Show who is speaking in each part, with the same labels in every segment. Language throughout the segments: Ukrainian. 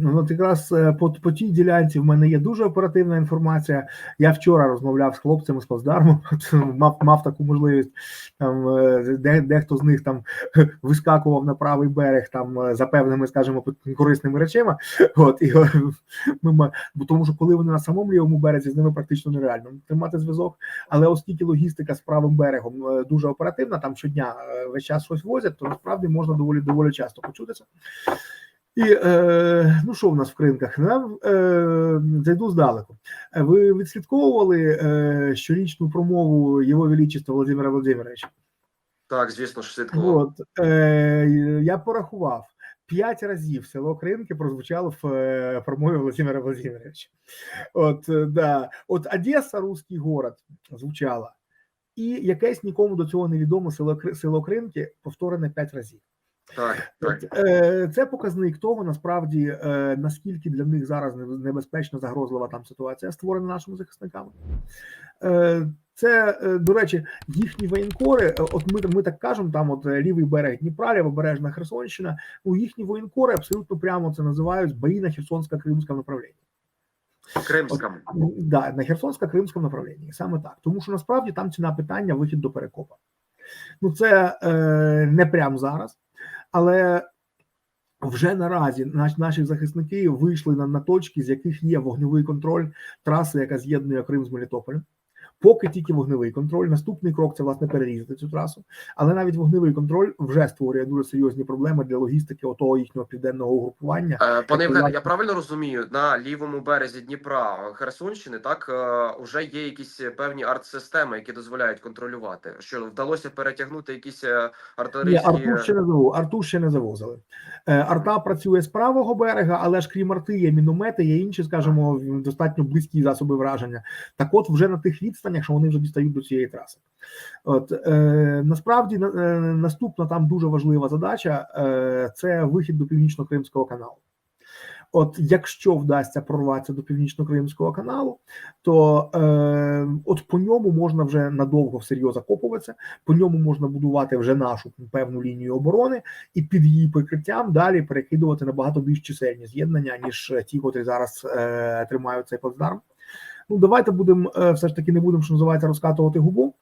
Speaker 1: Ну, от якраз е, по, по тій ділянці в мене є дуже оперативна інформація. Я вчора розмовляв з хлопцями з плацдарму, мав, мав таку можливість. Там е, де, дехто з них там вискакував на правий берег там е, за певними, скажімо, корисними речами. От і ми бо тому, що коли вони на самому лівому березі, з ними практично нереально тримати зв'язок. Але оскільки логістика з правим берегом дуже оперативна, там щодня весь час щось возять, то насправді можна доволі доволі часто почутися. І е, ну що в нас в кринках? Нам е, зайду здалеку. Е, Ви відслідковували е, щорічну промову Його Величества Володимира Володимировича?
Speaker 2: Так, звісно, що слідкував.
Speaker 1: От е, я порахував. П'ять разів село Кринки прозвучало в е, промові Володимира Володимировича. От е, да, от Одеса, русський город, звучала, і якесь нікому до цього невідоме село село Кринки повторене п'ять разів.
Speaker 2: Так, так.
Speaker 1: Е, Це показник того, насправді е, наскільки для них зараз не- небезпечна загрозлива там ситуація створена нашими захисниками. Е, Це, до речі, їхні воєнкори. От ми, ми так кажемо, там от лівий берег Дніпра, лівобережна Херсонщина. Ну їхні воєнкори абсолютно прямо це називають бої на Херсонсько-Кримському направлінні.
Speaker 2: Кримському.
Speaker 1: М, Да, на Херсонсько-Кримському направлінні, саме так. Тому що насправді там ціна питання вихід до перекопа. Ну це е, не прямо зараз, але вже наразі наш, наші захисники вийшли на, на точки, з яких є вогневий контроль траси, яка з'єднує Крим з Мелітополем. Поки тільки вогневий контроль. Наступний крок це власне перерізати цю трасу. Але навіть вогневий контроль вже створює дуже серйозні проблеми для логістики отого їхнього південного угрупування.
Speaker 2: Е, Пане Євгене, я правильно розумію, на лівому березі Дніпра Херсонщини так е, вже є якісь певні арт-системи, які дозволяють контролювати. Що вдалося перетягнути якісь е,
Speaker 1: Ні,
Speaker 2: артилерійські
Speaker 1: Артур ще не завозили. Артур ще не завозили. Е, Арта працює з правого берега, але ж крім арти є міномети, є інші, скажімо, достатньо близькі засоби враження. Так, от вже на тих відстанях, що вони вже дістають до цієї траси. От е, насправді е, наступна там дуже важлива задача е, це вихід до північно-кримського каналу. От якщо вдасться прорватися до північно-кримського каналу, то е, от по ньому можна вже надовго всерйоз закопуватися, по ньому можна будувати вже нашу певну лінію оборони, і під її прикриттям далі перекидувати набагато більш чисельні з'єднання, ніж ті, котрі зараз е, тримають цей плацдарм. Ну давайте будемо е, все ж таки не будемо, що називається, розкатувати губу.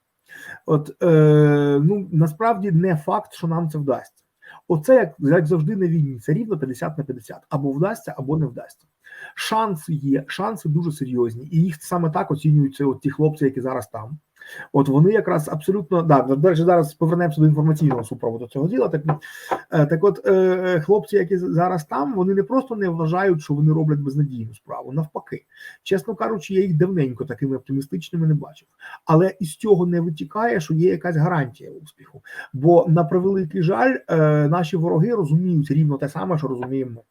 Speaker 1: От е, ну насправді не факт, що нам це вдасться. Оце як, як завжди на війні. Це рівно 50 на 50. або вдасться, або не вдасться. Шанси є, шанси дуже серйозні, і їх саме так оцінюються от ті хлопці, які зараз там. От вони якраз абсолютно да, до речі, зараз повернемося до інформаційного супроводу цього діла. Так, е, так от е, хлопці, які зараз там, вони не просто не вважають, що вони роблять безнадійну справу. Навпаки, чесно кажучи, я їх давненько такими оптимістичними не бачив. Але із цього не витікає, що є якась гарантія успіху. Бо на превеликий жаль, е, наші вороги розуміють рівно те саме, що розуміємо.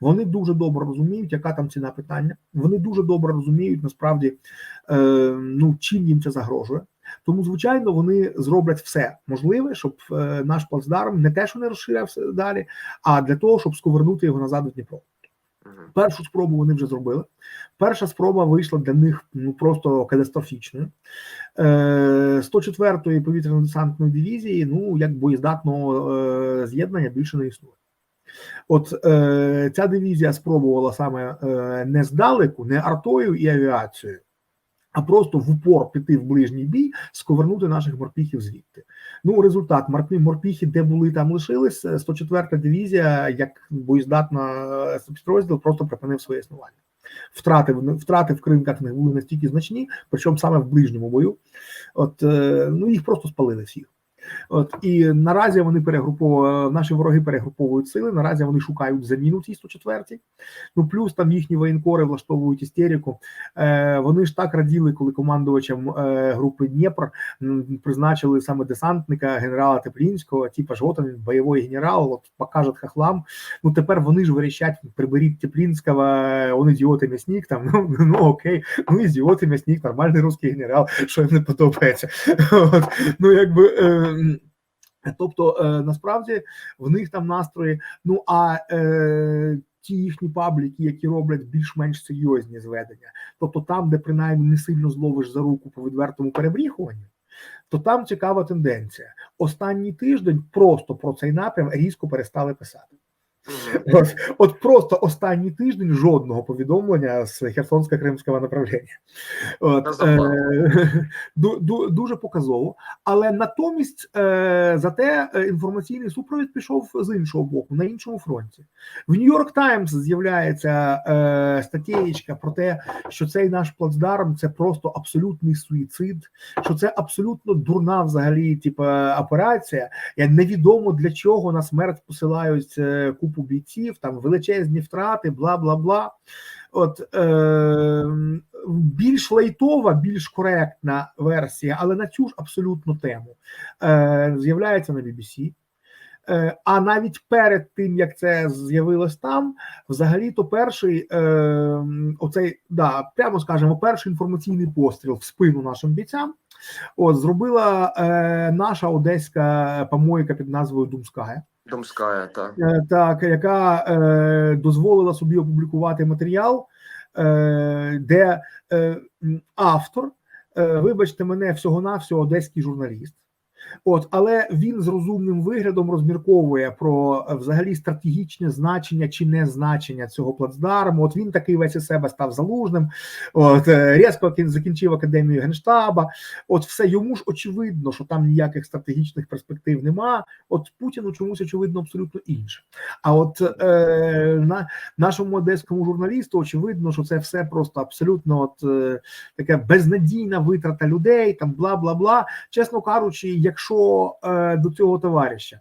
Speaker 1: Вони дуже добре розуміють, яка там ціна питання. Вони дуже добре розуміють насправді, е, ну чим їм це загрожує. Тому, звичайно, вони зроблять все можливе, щоб е, наш плацдарм не те, що не розширявся далі, а для того, щоб сковернути його назад у Дніпро. Першу спробу вони вже зробили. Перша спроба вийшла для них ну просто катастрофічною. Е, 104-ї повітряно-десантної дивізії, ну як боєздатного е, з'єднання більше не існує. От е, ця дивізія спробувала саме е, не здалеку, не артою і авіацією, а просто в упор піти в ближній бій, сковернути наших морпіхів звідти. Ну, результат морпі, морпіхи, де були, там лишились. 104-та дивізія, як боєздатна е, підрозділ, просто припинив своє існування. Втрати, втрати в кринках не були настільки значні, причому саме в ближньому бою. От е, ну їх просто спалили всіх. От і наразі вони перегруповують, наші вороги перегруповують сили. Наразі вони шукають заміну цій 104-й. Ну плюс там їхні воєнкори влаштовують істерику. Е, вони ж так раділи, коли командувачем е, групи Дніпр призначили саме десантника генерала Теплінського. Типа він бойовий генерал, от покаже хахлам. Ну тепер вони ж верещать, приберіть Теплінського, он ідіот і м'ясник. Там ну, ну окей, ну ідіот і м'ясник, нормальний русський генерал, що їм не подобається. От, ну якби. Е, Тобто, е, насправді в них там настрої. Ну а е, ті їхні пабліки, які роблять більш-менш серйозні зведення, тобто там, де принаймні не сильно зловиш за руку по відвертому перебріхуванню, то там цікава тенденція. Останній тиждень просто про цей напрям різко перестали писати. От, от просто останній тиждень жодного повідомлення з Херсонсько-Кримського направлення. От, е, ду, ду, дуже показово. Але натомість, е, зате е, інформаційний супровід пішов з іншого боку, на іншому фронті. В Нью-Йорк Таймс з'являється е, статтєчка про те, що цей наш плацдарм це просто абсолютний суїцид, що це абсолютно дурна взагалі, типу, операція. Я невідомо для чого на смерть посилають е, купу бійців, там величезні втрати, бла бла бла. От е, більш лайтова, більш коректна версія, але на цю ж абсолютну тему е, з'являється на BBC. Е, а навіть перед тим як це з'явилось там, взагалі то перший е, оцей да, прямо скажемо, перший інформаційний постріл в спину нашим бійцям. От зробила е, наша одеська помойка під назвою Думская.
Speaker 2: Думская, та.
Speaker 1: Е, так, яка е, дозволила собі опублікувати матеріал, е, де е, автор, е, вибачте мене, всього-навсього одеський журналіст. От, але він з розумним виглядом розмірковує про е, взагалі стратегічне значення чи не значення цього плацдарму. От він такий весь із себе став залужним. От е, різко кін- закінчив академію генштаба. От все йому ж очевидно, що там ніяких стратегічних перспектив нема. От Путіну чомусь очевидно абсолютно інше. А от е, на нашому одеському журналісту очевидно, що це все просто абсолютно от е, таке безнадійна витрата людей, там бла бла бла. Чесно кажучи, якщо е, до цього товариша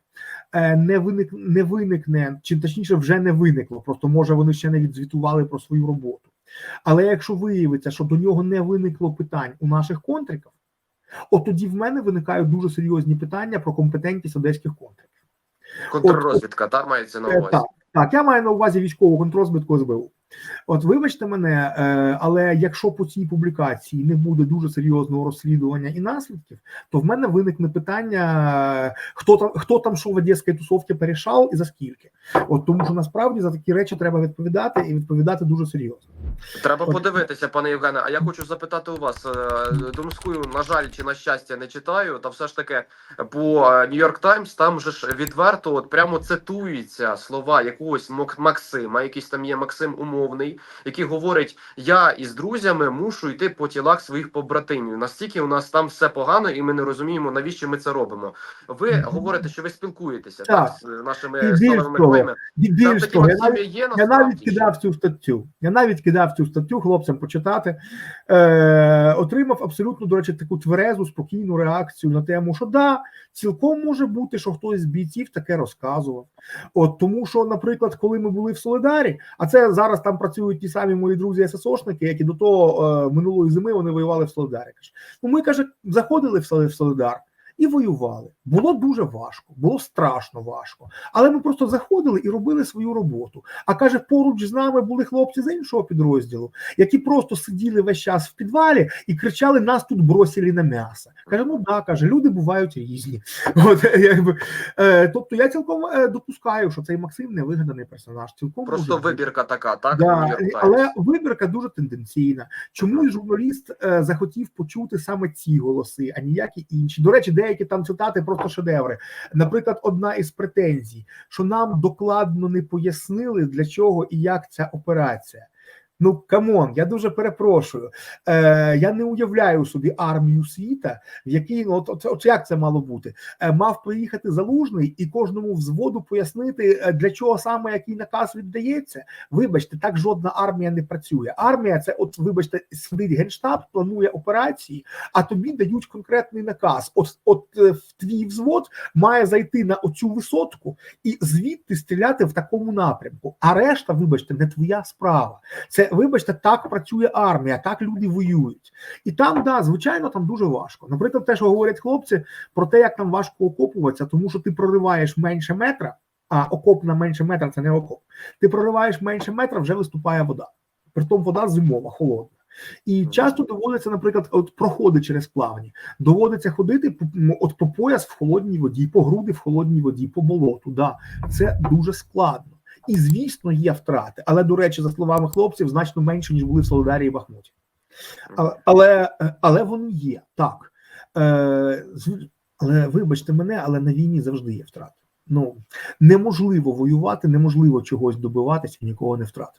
Speaker 1: е, не виник не виникне, чи точніше вже не виникло, просто може вони ще не відзвітували про свою роботу. Але якщо виявиться, що до нього не виникло питань у наших контриків, от тоді в мене виникають дуже серйозні питання про компетентність одеських контриків.
Speaker 2: Контррозвідка, та мається на
Speaker 1: Е,
Speaker 2: увазі.
Speaker 1: Так, так, я маю на увазі військову контррозвідку СБУ. От, вибачте мене, е, але якщо по цій публікації не буде дуже серйозного розслідування і наслідків, то в мене виникне питання, хто там хто там що в одеській тусовці порішав і за скільки. От тому, що насправді за такі речі треба відповідати і відповідати дуже серйозно.
Speaker 2: Треба подивитися, пане Євгене. А я хочу запитати у вас е, Думську, на жаль, чи на щастя не читаю. Та все ж таки по Нью-Йорк Таймс там же ж відверто, от прямо цитуються слова якогось Максима, якийсь там є Максим умовний, який говорить: Я із друзями мушу йти по тілах своїх побратимів. Настільки у нас там все погано, і ми не розуміємо, навіщо ми це робимо. Ви говорите, що ви спілкуєтеся
Speaker 1: Так.
Speaker 2: так, з нашими
Speaker 1: І більш
Speaker 2: сталевими
Speaker 1: того. І більш того, я я навіть кидав цю статтю. Я навіть кидав цю статтю хлопцям почитати. Е, отримав абсолютно, до речі, таку тверезу, спокійну реакцію на тему, що да, цілком може бути, що хтось з бійців таке розказував. От тому, що, наприклад, коли ми були в Солидарі, а це зараз там працюють ті самі мої друзі ССОшники, які до того е, минулої зими вони воювали в Солидарі. Ну ми каже, заходили в Солидар. І воювали. Було дуже важко, було страшно важко. Але ми просто заходили і робили свою роботу. А каже, поруч з нами були хлопці з іншого підрозділу, які просто сиділи весь час в підвалі і кричали: нас тут бросили на м'ясо. Каже, ну да, каже, люди бувають різні. От якби е, тобто я цілком е, допускаю, що цей Максим не вигаданий персонаж. Цілком
Speaker 2: Просто
Speaker 1: може
Speaker 2: вибірка така, так?
Speaker 1: Да, але вибірка дуже тенденційна. Чомусь журналіст е, захотів почути саме ці голоси, а ніякі інші. До речі, деякі там цитати просто шедеври. Наприклад, одна із претензій, що нам докладно не пояснили, для чого і як ця операція. Ну камон, я дуже перепрошую. Е, Я не уявляю собі армію світа, в якій ну от, от, от як це мало бути? Е, мав приїхати залужний і кожному взводу пояснити, е, для чого саме який наказ віддається. Вибачте, так жодна армія не працює. Армія це, от вибачте, сидить генштаб, планує операції, а тобі дають конкретний наказ. От, от е, в твій взвод має зайти на оцю висотку і звідти стріляти в такому напрямку. А решта, вибачте, не твоя справа. Це вибачте, так працює армія, так люди воюють. І там, да, звичайно, там дуже важко. Наприклад, те, що говорять хлопці, про те, як там важко окопуватися, тому що ти прориваєш менше метра, а окоп на менше метра це не окоп. Ти прориваєш менше метра, вже виступає вода. Притом вода зимова, холодна. І часто доводиться, наприклад, от проходи через плавні. Доводиться ходити по- от по пояс в холодній воді, по груди в холодній воді, по болоту. Да, це дуже складно. І звісно, є втрати. Але до речі, за словами хлопців, значно менше ніж були в Солидарії і Бахмуті. Але, але, але вони є так. Е, але вибачте мене, але на війні завжди є втрати. ну неможливо воювати, неможливо чогось добиватися і нікого не втратити.